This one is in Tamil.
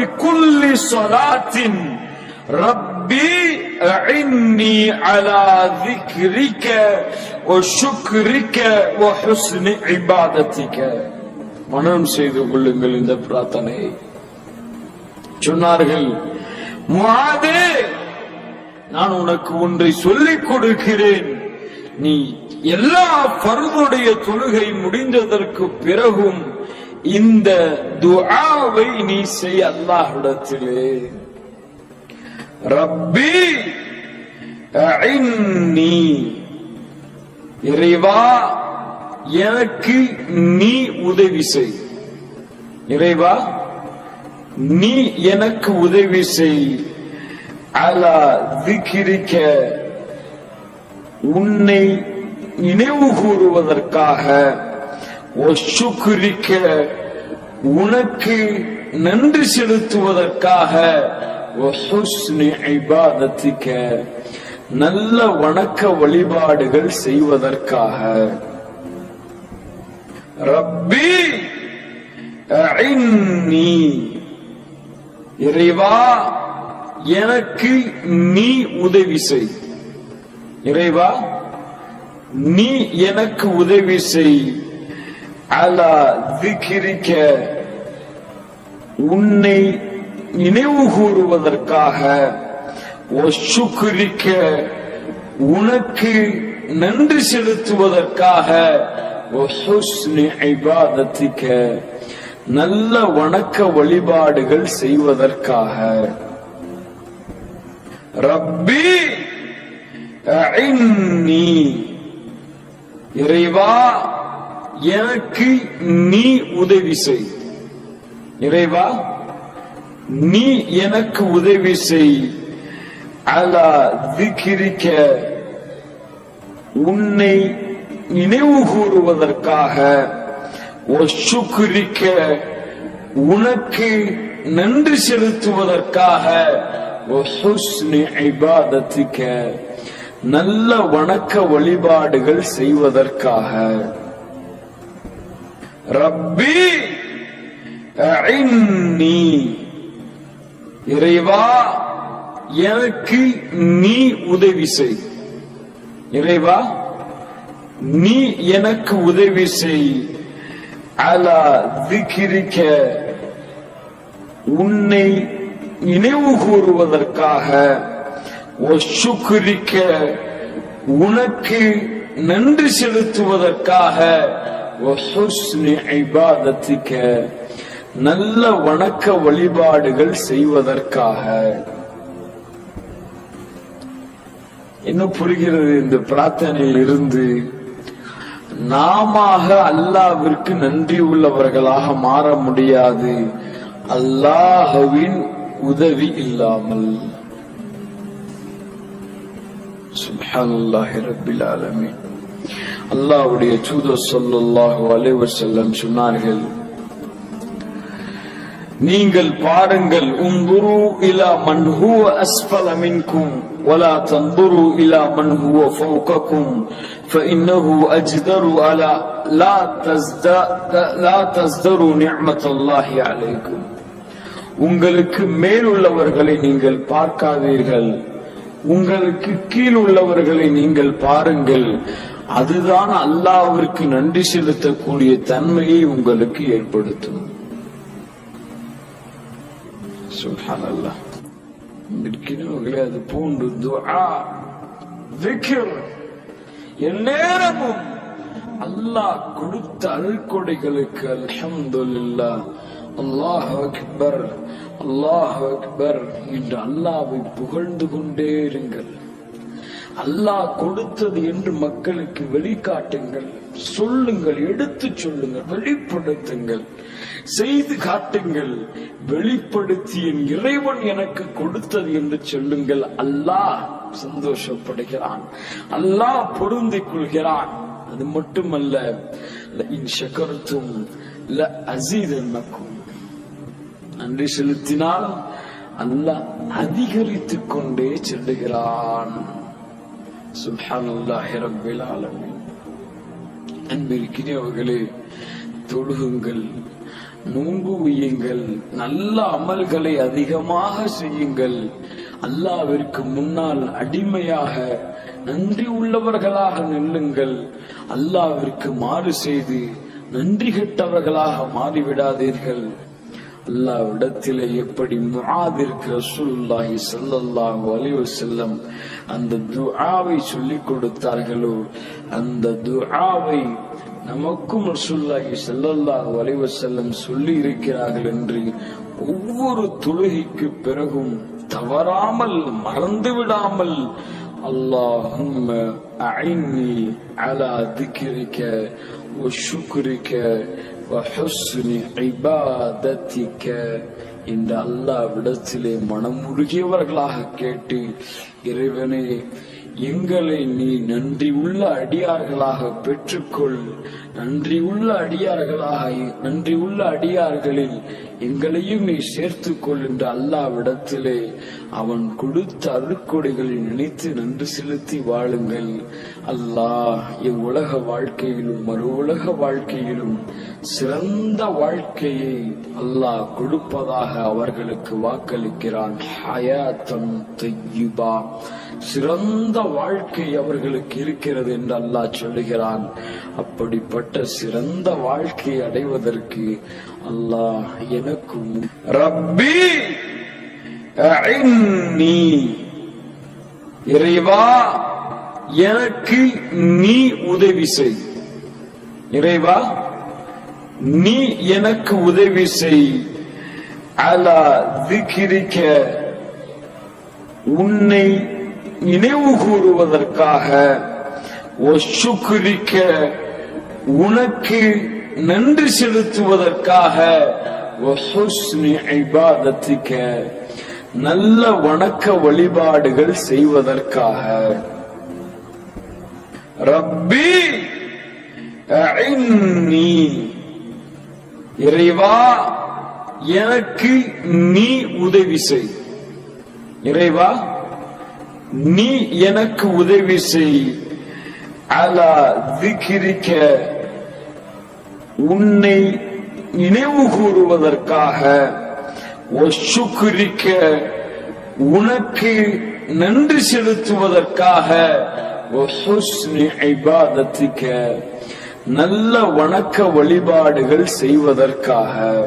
في كل صلاة ربي أعني على ذكرك وشكرك وحسن عبادتك மனம் செய்து கொள்ளுங்கள் இந்த பிரார்த்தனையை சொன்னார்கள் முஆதே நான் உனக்கு ஒன்றை சொல்லிக் கொடுக்கிறேன் நீ எல்லா பருதுடைய தொழுகை முடிந்ததற்கு பிறகும் இந்த துஆவை நீ செய் அல்லாஹ்விடத்திலே. ரப்பி அஇன்னி. இறைவா எனக்கு நீ உதவி செய். இறைவா நீ எனக்கு உதவி செய். அலா திக்கிரிக்க உன்னை நினைவு கூறுவதற்காக ஒசுக்குரிக்க உனக்கு நன்றி செலுத்துவதற்காக ஒஹுஸ்னி நல்ல வணக்க வழிபாடுகள் செய்வதற்காக. ரப்பி இறைவா எனக்கு நீ உதவி செய். இறைவா நீ எனக்கு உதவி செய். அலா திகிரிக்க உன்னை நினைவு கூறுவதற்காக ஒசுக்குரிக்க உனக்கு நன்றி செலுத்துவதற்காக நல்ல வணக்க வழிபாடுகள் செய்வதற்காக. ரப்பி இறைவா எனக்கு நீ உதவி செய். இறைவா நீ எனக்கு உதவி செய். அலா திக்கிரிக்க உன்னை நினைவு கூறுவதற்காக ஒசுக்குரிக்க உனக்கு நன்றி செலுத்துவதற்காக நல்ல வணக்க வழிபாடுகள் செய்வதற்காக. ரப்பி அஇன்னி. இறைவா எனக்கு நீ உதவி செய். இறைவா நீ எனக்கு உதவி செய். அலா திகிரிக்க உன்னை நினைவு கூறுவதற்காக ஒசுக்குரிக்க உனக்கு நன்றி செலுத்துவதற்காக இபாதத்திக்க நல்ல வணக்க வழிபாடுகள் செய்வதற்காக. என்ன புரிகிறது இந்த பிரார்த்தனையில் இருந்து? நாம அல்லாவிற்கு நன்றி உள்ளவர்களாக மாற முடியாது. அல்லாஹவின் உதவி இல்லாமல். சுபஹானல்லாஹி ரப்பில் ஆலமீன். அல்லாஹ்வுடைய தூதர் ஸல்லல்லாஹு அலைஹி வஸல்லம் சொன்னார்கள் நீங்கள் பாருங்கள் உந்துரு இலா மன் ஹுவ அஸ்ஃபல மின்கும் ولا تنظروا إلى من هو فوقكم فإنه أجدر على لا تزداد لا تزدروا نعمة الله عليكم உங்களுக்கு மேல் உள்ளவர்களை நீங்கள் பார்க்காதீர்கள் உங்களுக்கு கீழ் உள்ளவர்களை நீங்கள் பாருங்கள் அதுதான் அல்லாவிற்கு நன்றி செலுத்தக்கூடிய தன்மையை உங்களுக்கு ஏற்படுத்தும். சுப்ஹானல்லாஹ். இருக்கிறவர்களே அது போன்று துஆ எந்நேரமும் அல்லாஹ் கொடுத்த அருள்கொடைகளுக்கு அல்ஹம்துலில்லாஹ். அல்லாஹ் அக்பர் அல்லாஹ் அக்பர் என்று அல்லாவை புகழ்ந்து கொண்டே இருங்கள். அல்லாஹ் கொடுத்தது என்று மக்களுக்கு வெளிக்காட்டுங்கள். சொல்லுங்கள் எடுத்துச் சொல்லுங்கள் வெளிப்படுத்துங்கள். செய்து காட்டுங்கள். வெளிப்படுத்திய இறைவன் எனக்கு கொடுத்தது என்று சொல்லுங்கள். அல்லாஹ் சந்தோஷப்படுகிறான். அல்லாஹ் பொருந்திக் கொள்கிறான். அது மட்டுமல்ல இன் ல நன்றி செலுத்தினால் அல்லாஹ் அதிகரித்துக் கொண்டே செல்லுகிறான். சுப்ஹானல்லாஹி ரப்பில் தொழுகுங்கள் நோன்பு வையுங்கள் நல்ல அமல்களை அதிகமாக செய்யுங்கள். அல்லாவிற்கு முன்னால் அடிமையாக நன்றி உள்ளவர்களாக நில்லுங்கள். அல்லாவிற்கு மாறு செய்து நன்றி கெட்டவர்களாக மாறிவிடாதீர்கள். அல்லாவிடத்திலே எப்படி முஆதிற்கு ரசூலுல்லாஹி ஸல்லல்லாஹு அலைஹி வஸல்லம் அந்த துஆவை சொல்லிக் கொடுத்தார்களோ அந்த துஆவை நமக்கும் ரசூலுல்லாஹி ஸல்லல்லாஹு அலைஹி வஸல்லம் சொல்லி இருக்கிறார்கள் என்று ஒவ்வொரு தொழுகைக்கு பிறகும் தவறாமல் மறந்து விடாமல் اللهم أعني على ذكرك وشكرك وحسن عبادتك இந்த அல்லாவிடத்திலே மனமுருகியவர்களாக கேட்டு இறைவனே எங்களை நீ நன்றி உள்ள அடியார்களாக பெற்றுக்கொள். நன்றி உள்ள அடியார்களாக நன்றி உள்ள அடியார்களில் எங்களையும் நீ சேர்த்துக்கொள் என்று அல்லாவிடத்திலே அவன் கொடுத்த அருக்கொடைகளை நினைத்து நன்றி செலுத்தி வாழுங்கள். அல்லாஹ் இவ்வுலக வாழ்க்கையிலும் மறு உலக வாழ்க்கையிலும் சிறந்த வாழ்க்கையை அல்லாஹ் கொடுப்பதாக அவர்களுக்கு வாக்களிக்கிறான். ஹயாத்தம் தையுபா. சிறந்த வாழ்க்கை அவர்களுக்கு இருக்கிறது என்று அல்லாஹ் சொல்லுகிறான். அப்படிப்பட்ட சிறந்த வாழ்க்கை அடைவதற்கு அல்லாஹ் எனக்கும் ரப்பி இறைவா எனக்கு நீ உதவி செய். இறைவா நீ எனக்கு உதவி செய். அலா திக்கிரிக்க உன்னை நினைவு கூறுவதற்காக ஒசுக்குரிக்க உனக்கு நன்றி செலுத்துவதற்காக வஹுஸ்னி நல்ல வணக்க வழிபாடுகள் செய்வதற்காக. ரப்பி இறைவா எனக்கு நீ உதவி செய். இறைவா நீ எனக்கு உதவி செய். அலா திகிரிக்க உன்னை நினைவு கூறுவதற்காக ஒசுக்குரிக்க உனக்கு நன்றி செலுத்துவதற்காக நல்ல வணக்க வழிபாடுகள் செய்வதற்காக.